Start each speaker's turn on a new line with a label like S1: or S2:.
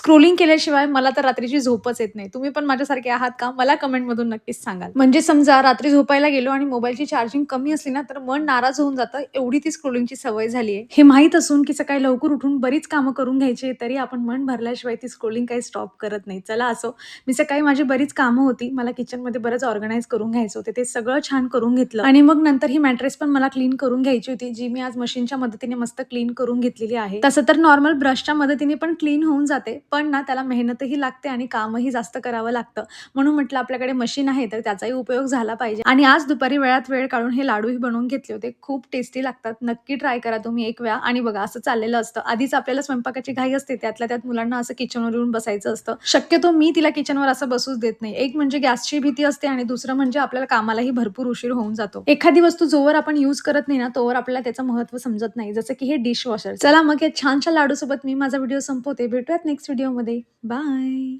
S1: Scrolling केल्याशिवाय मला तर रात्रीची झोपच येत नाही. तुम्ही पण माझ्यासारखे आहात का? मला कमेंटमधून नक्कीच सांगाल. म्हणजे समजा रात्री झोपायला गेलो आणि मोबाईलची चार्जिंग कमी असली ना तर मन नाराज होऊन जातं. एवढी ती स्क्रोलिंगची सवय झाली आहे. हे माहीत असून की सकाळी लवकर उठून बरीच कामं करून घ्यायची तरी आपण मन भरल्याशिवाय ती स्क्रोलिंग काही स्टॉप करत नाही. चला असो. मी सकाळी माझी बरीच कामं होती. मला किचनमध्ये बरंच ऑर्गनाईज करून घ्यायचं होते. ते सगळं छान करून घेतलं. आणि मग नंतर ही मॅट्रेस पण मला क्लीन करून घ्यायची होती जी मी आज मशीनच्या मदतीने मस्त क्लीन करून घेतलेली आहे. तसं तर नॉर्मल ब्रशच्या मदतीने पण क्लीन होऊन जाते. पण ना त्याला मेहनतही लागते आणि कामही जास्त करावं लागतं. म्हणून म्हटलं आपल्याकडे मशीन आहे तर त्याचाही उपयोग झाला पाहिजे. आणि आज दुपारी वेळात वेळ काढून हे लाडूही बनवून घेतले होते. खूप टेस्टी लागतात. नक्की ट्राय करा तुम्ही एक वेळा. आणि बघा असं चाललेलं असतं. आधीच आपल्याला स्वयंपाकाची घाई असते. त्यातल्या त्यात मुलांना असं किचनवर येऊन बसायचं असतं. शक्यतो मी तिला किचनवर असं बसूच देत नाही. एक म्हणजे गॅसची भीती असते आणि दुसरं म्हणजे आपल्याला कामालाही भरपूर उशीर होऊन जातो. एखादी वस्तू जोवर आपण यूज करत नाही ना तोवर आपल्याला त्याचं महत्त्व समजत नाही. जसं की हे डिश वॉशर चला मग या छानशा लाडू सोबत मी माझा व्हिडिओ संपवते. भेटूयात next व्हिडिओमध्ये बाय